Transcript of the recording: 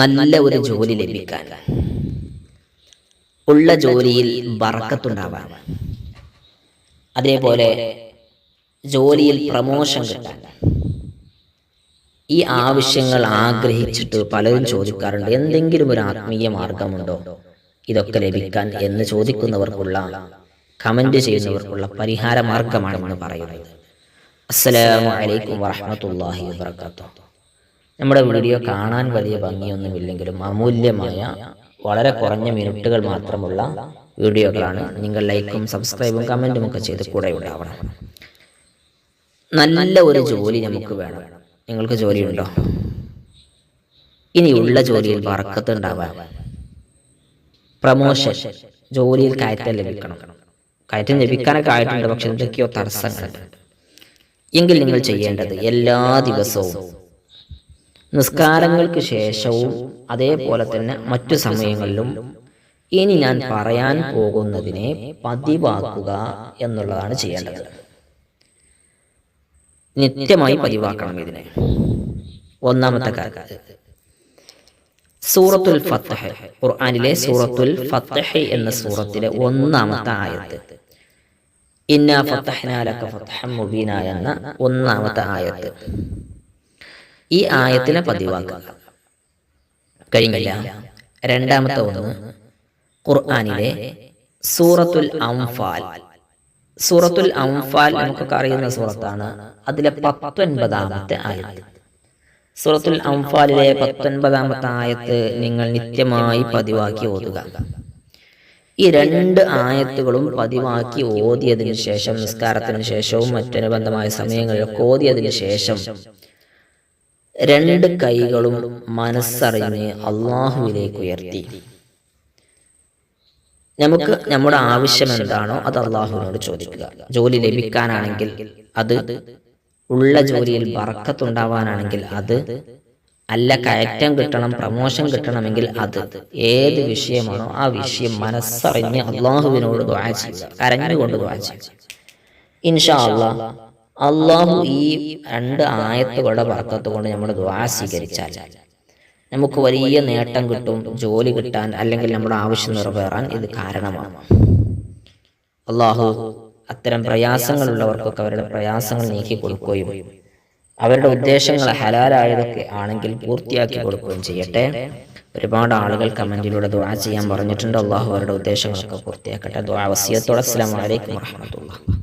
നല്ല ഒരു ജോലി ലഭിക്കാൻ. ഉള്ള ജോലിയിൽ വറക്കത്തുണ്ടാവാൻ അതേപോലെ ജോലിയിൽ പ്രമോഷൻ കിട്ടാൻ. ഈ ആവശ്യങ്ങൾ ആഗ്രഹിച്ചിട്ട് പലരും ചോദിക്കാറുണ്ട് എന്തെങ്കിലും ഒരു ആത്മീയ മാർഗമുണ്ടോ? ഇതൊക്കെ ലഭിക്കാൻ എന്ന് ചോദിക്കുന്നവർക്കുള്ള കമന്റ് ചെയ്യുന്നവർക്കുള്ള പരിഹാര മാർഗമാണെന്ന് പറയുന്നത്. അസ്സലാമു അലൈക്കും വറഹമത്തല്ലാഹി വബർക്കാത്തു നമ്മുടെ വീഡിയോ കാണാൻ വലിയ ഭംഗിയൊന്നുമില്ലെങ്കിലും അമൂല്യമായ വളരെ കുറഞ്ഞ മിനിറ്റുകൾ മാത്രമുള്ള വീഡിയോകളാണ് നിങ്ങൾ ലൈക്കും സബ്സ്ക്രൈബും കമന്റും ഒക്കെ ചെയ്ത് കൂടെ ഉണ്ടാവണം. നല്ല ഒരു ജോലി നമുക്ക് വേണം. നിങ്ങൾക്ക് ജോലിയുണ്ടോ? ഇനിയുള്ള ജോലിയിൽ വറക്കത്ത് ഉണ്ടാവാൻ പ്രമോഷൻ ജോലിയിൽ കയറ്റം ലഭിക്കണം. കയറ്റം ലഭിക്കാനൊക്കെ ആയിട്ടുണ്ട്. പക്ഷെ എന്തൊക്കെയോ തടസ്സങ്ങളുണ്ട്. എങ്കിൽ നിങ്ങൾ ചെയ്യേണ്ടത് എല്ലാ ദിവസവും നിസ്കാരങ്ങൾക്ക് ശേഷവും അതേപോലെ തന്നെ മറ്റു സമയങ്ങളിലും ഇനി ഞാൻ പറയാൻ പോകുന്നതിനെ പതിവാക്കുക എന്നുള്ളതാണ് ചെയ്യേണ്ടത്. നിത്യമായി പതിവാക്കണം ഇതിനെ. ഒന്നാമത്തെ കാര്യം. സൂറത്തുൽ ഫത്തഹ് ഖുർആനിലെ സൂറത്തുൽ ഫത്തഹ് എന്ന സൂറത്തിലെ ഒന്നാമത്തെ ആയത്ത്. ഇന്ന ഫത്തഹ്നാലക്ക ഫത്തഹം മുബീന എന്ന ഒന്നാമത്തെ ആയത്ത്. ഈ ആയത്തിനെ പതിവാക്കുക കഴിഞ്ഞില്ല രണ്ടാമത്തെ ഒന്ന് ഖുർആാനിലെ സൂറത്തുൽ അംഫാൽ. സൂറത്തുൽ അംഫാൽ നമുക്കൊക്കെ അറിയുന്ന സൂറത്താണ്. അതിലെ പത്തൊൻപതാമത്തെ ആയത്ത്. സൂറത്തുൽ അംഫാലിലെ പത്തൊൻപതാമത്തെ ആയത്ത് നിങ്ങൾ നിത്യമായി പതിവാക്കി ഓതുക. ഈ രണ്ട് ആയത്തുകളും പതിവാക്കി ഓതിയതിനു ശേഷം നിസ്കാരത്തിന് ശേഷവും മറ്റനുബന്ധമായ സമയങ്ങളിലൊക്കെ ഓതിയതിനു ശേഷം രണ്ട് കൈകളും മനസ്സറിഞ്ഞ് അള്ളാഹുവിലേക്ക് ഉയർത്തി. നമുക്ക് നമ്മുടെ ആവശ്യം എന്താണോ അത് അള്ളാഹുവിനോട് ചോദിക്കുക. ജോലി ലഭിക്കാനാണെങ്കിൽ അത് ഉള്ള ജോലിയിൽ വറക്കത്തുണ്ടാവാനാണെങ്കിൽ അത് അല്ല കയറ്റം കിട്ടണം പ്രമോഷൻ കിട്ടണമെങ്കിൽ അത്. ഏത് വിഷയമാണോ ആ വിഷയം മനസ്സറിഞ്ഞ് അള്ളാഹുവിനോട് ദ്വാ ചെയ്യുക. കരഞ്ഞുകൊണ്ട് ദ്വാ ചെയ്യുക. ഇൻഷാ അള്ളാഹ് അള്ളാഹു ഈ രണ്ട് ആയത്തുകളുടെ വർക്കത്ത് കൊണ്ട് നമ്മൾ ദ്വാ സ്വീകരിച്ചാൽ നമുക്ക് വലിയ നേട്ടം കിട്ടും ജോലി കിട്ടാൻ അല്ലെങ്കിൽ നമ്മുടെ ആവശ്യം നിറവേറാൻ ഇത് കാരണമാണ് അള്ളാഹു അത്തരം പ്രയാസങ്ങളുള്ളവർക്കൊക്കെ അവരുടെ പ്രയാസങ്ങൾ നീക്കി കൊടുക്കുകയും അവരുടെ ഉദ്ദേശങ്ങൾ ഹലാലായതൊക്കെ ആണെങ്കിൽ പൂർത്തിയാക്കി കൊടുക്കുകയും ചെയ്യട്ടെ. ഒരുപാട് ആളുകൾ കമന്റിലൂടെ ദുആ ചെയ്യാൻ പറഞ്ഞിട്ടുണ്ട്. അള്ളാഹു അവരുടെ ഉദ്ദേശങ്ങളൊക്കെ പൂർത്തിയാക്കട്ടെ. ദുആ വസിയത്തോടെ അസ്സലാമു അലൈക്കും വറഹ്മത്തുള്ളാഹി.